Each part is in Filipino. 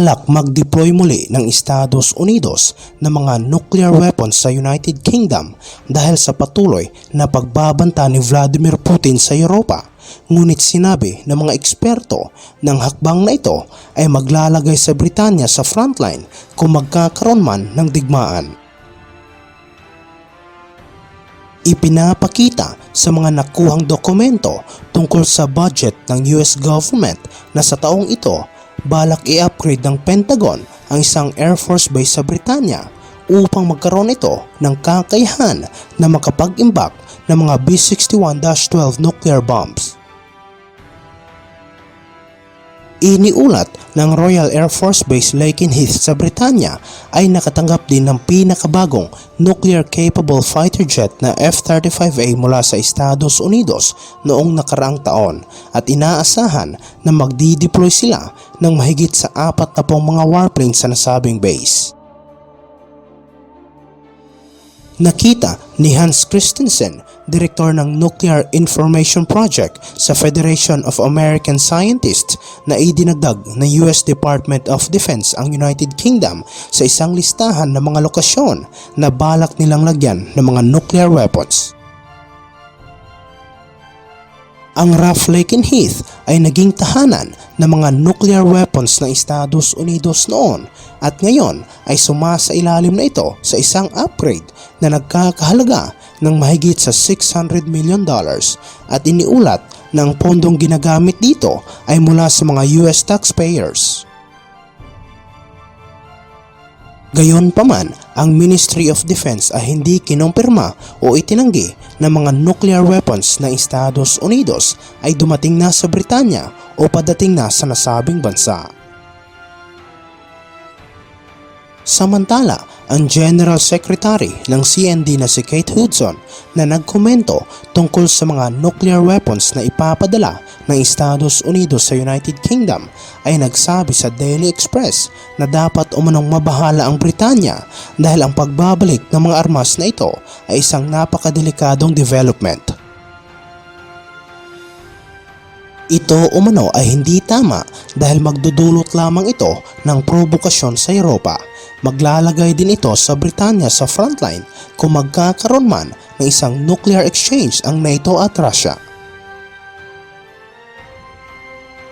balak mag-deploy muli ng Estados Unidos ng mga nuclear weapons sa United Kingdom dahil sa patuloy na pagbabanta ni Vladimir Putin sa Europa. Ngunit sinabi ng mga eksperto ng hakbang na ito ay maglalagay sa Britanya sa frontline kung magkakaroon man ng digmaan. Ipinapakita sa mga nakuhang dokumento tungkol sa budget ng US government na sa taong ito balak i-upgrade ng Pentagon ang isang Air Force base sa Britanya upang magkaroon ito ng kakayahan na makapag-imbak ng mga B-61-12 nuclear bombs. Iniulat ng Royal Air Force Base Lakenheath sa Britanya ay nakatanggap din ng pinakabagong nuclear-capable fighter jet na F-35A mula sa Estados Unidos noong nakaraang taon at inaasahan na magdi-deploy sila ng mahigit sa apat na pong mga warplanes sa nasabing base. Nakita ni Hans Christensen, direktor ng Nuclear Information Project sa Federation of American Scientists na idinagdag ng US Department of Defense ang United Kingdom sa isang listahan ng mga lokasyon na balak nilang lagyan ng mga nuclear weapons. Ang Rough Lake and Heath ay naging tahanan ng mga nuclear weapons ng Estados Unidos noon at ngayon ay sumasa ilalim na ito sa isang upgrade na nagkakahalaga ng mahigit sa 600 million dollars at iniulat ng pondong ginagamit dito ay mula sa mga US taxpayers. Gayon pa man, ang Ministry of Defense ay hindi kinumpirma o itinanggi na mga nuclear weapons ng Estados Unidos ay dumating na sa Britanya o padating na sa nasabing bansa. Samantala, ang General Secretary ng CND na si Kate Hudson na nagkomento tungkol sa mga nuclear weapons na ipapadala ng Estados Unidos sa United Kingdom ay nagsabi sa Daily Express na dapat umanong mabahala ang Britanya dahil ang pagbabalik ng mga armas na ito ay isang napakadelikadong development. Ito umano ay hindi tama dahil magdudulot lamang ito ng provokasyon sa Europa. Maglalagay din ito sa Britanya sa frontline kung magkakaroon man ng isang nuclear exchange ang NATO at Russia.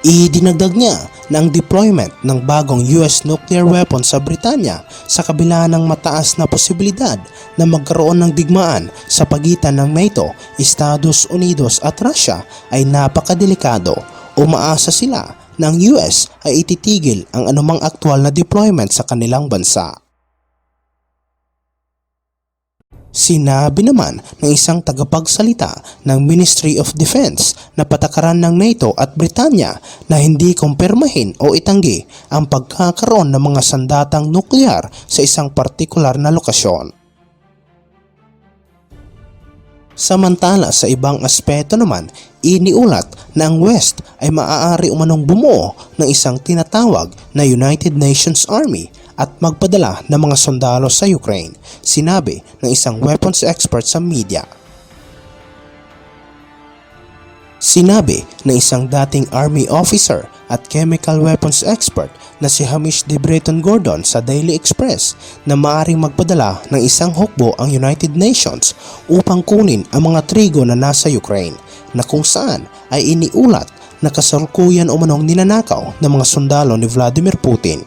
Idinagdag niya na ang deployment ng bagong US nuclear weapon sa Britanya sa kabila ng mataas na posibilidad na magkaroon ng digmaan sa pagitan ng NATO, Estados Unidos at Russia ay napakadelikado. Umaasa sila ang US ay ititigil ang anumang aktwal na deployment sa kanilang bansa. Sinabi naman ng isang tagapagsalita ng Ministry of Defense na patakaran ng NATO at Britanya na hindi kumpirmahin o itanggi ang pagkakaroon ng mga sandatang nuklear sa isang partikular na lokasyon. Samantala sa ibang aspeto naman, iniulat na West ay maaari umanong bumuo ng isang tinatawag na United Nations Army at magpadala ng mga sundalo sa Ukraine, sinabi ng isang weapons expert sa media. Sinabi ng isang dating army officer at chemical weapons expert na si Hamish de Breton Gordon sa Daily Express na maaring magpadala ng isang hukbo ang United Nations upang kunin ang mga trigo na nasa Ukraine na kung saan ay iniulat na kasalukuyan umanong ninanakaw ng mga sundalo ni Vladimir Putin.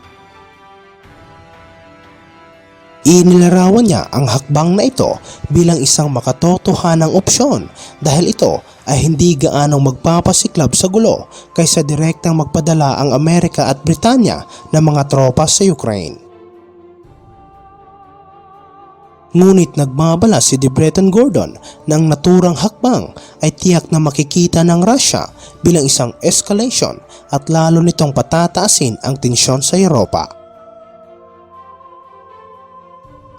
Inilarawan niya ang hakbang na ito bilang isang makatotohanang opsyon dahil ito ay hindi gaanong magpapasiklab sa gulo kaysa direktang magpadala ang Amerika at Britanya ng mga tropa sa Ukraine. Ngunit nagbabala si De Breton Gordon ng naturang hakbang ay tiyak na makikita ng Russia bilang isang escalation at lalo nitong patataasin ang tensyon sa Europa.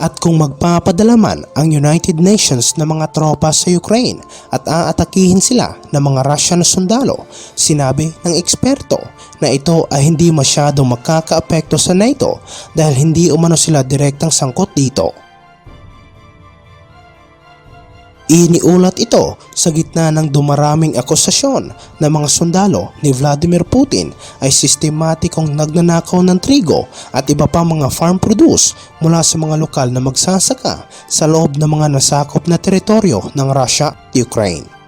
At kung magpapadala man ang United Nations ng mga tropa sa Ukraine at aatakihin sila ng mga Russian sundalo, sinabi ng eksperto na ito ay hindi masyadong makakaapekto sa NATO dahil hindi umano sila direktang sangkot dito. Iniulat ito sa gitna ng dumaraming akusasyon na mga sundalo ni Vladimir Putin ay sistematikong nagnanakaw ng trigo at iba pa mga farm produce mula sa mga lokal na magsasaka sa loob ng mga nasakop na teritoryo ng Russia at Ukraine.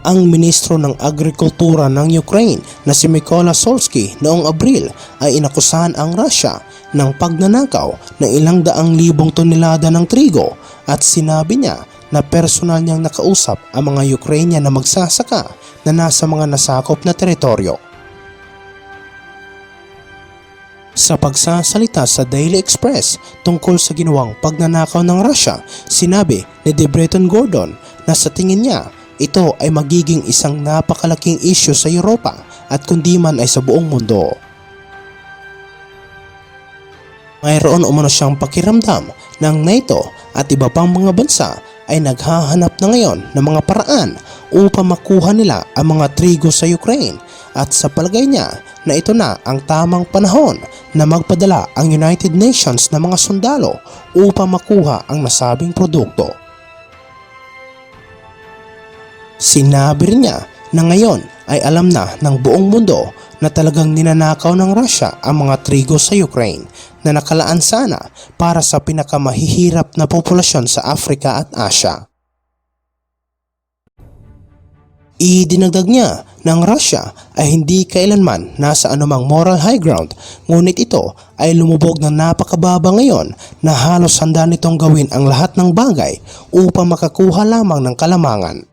Ang ministro ng agrikultura ng Ukraine na si Mykola Solsky noong Abril ay inakusahan ang Russia ng pagnanakaw ng ilang daang libong tonelada ng trigo at sinabi niya na personal niyang nakausap ang mga Ukrainian na magsasaka na nasa mga nasakop na teritoryo. Sa pagsasalita sa Daily Express tungkol sa ginawang pagnanakaw ng Russia, sinabi ni De Breton Gordon na sa tingin niya ito ay magiging isang napakalaking issue sa Europa at kundi man ay sa buong mundo. Mayroon umano siyang pakiramdam ng NATO at iba pang mga bansa ay naghahanap na ngayon ng mga paraan upang makuha nila ang mga trigo sa Ukraine at sa palagay niya na ito na ang tamang panahon na magpadala ang United Nations ng mga sundalo upang makuha ang nasabing produkto. Sinabi rin niya na ngayon ay alam na ng buong mundo na talagang ninanakaw ng Russia ang mga trigo sa Ukraine na nakalaan sana para sa pinakamahihirap na populasyon sa Africa at Asia. Idinagdag niya ng Russia ay hindi kailanman nasa anumang moral high ground ngunit ito ay lumubog ng napakababa ngayon na halos handa nitong gawin ang lahat ng bagay upang makakuha lamang ng kalamangan.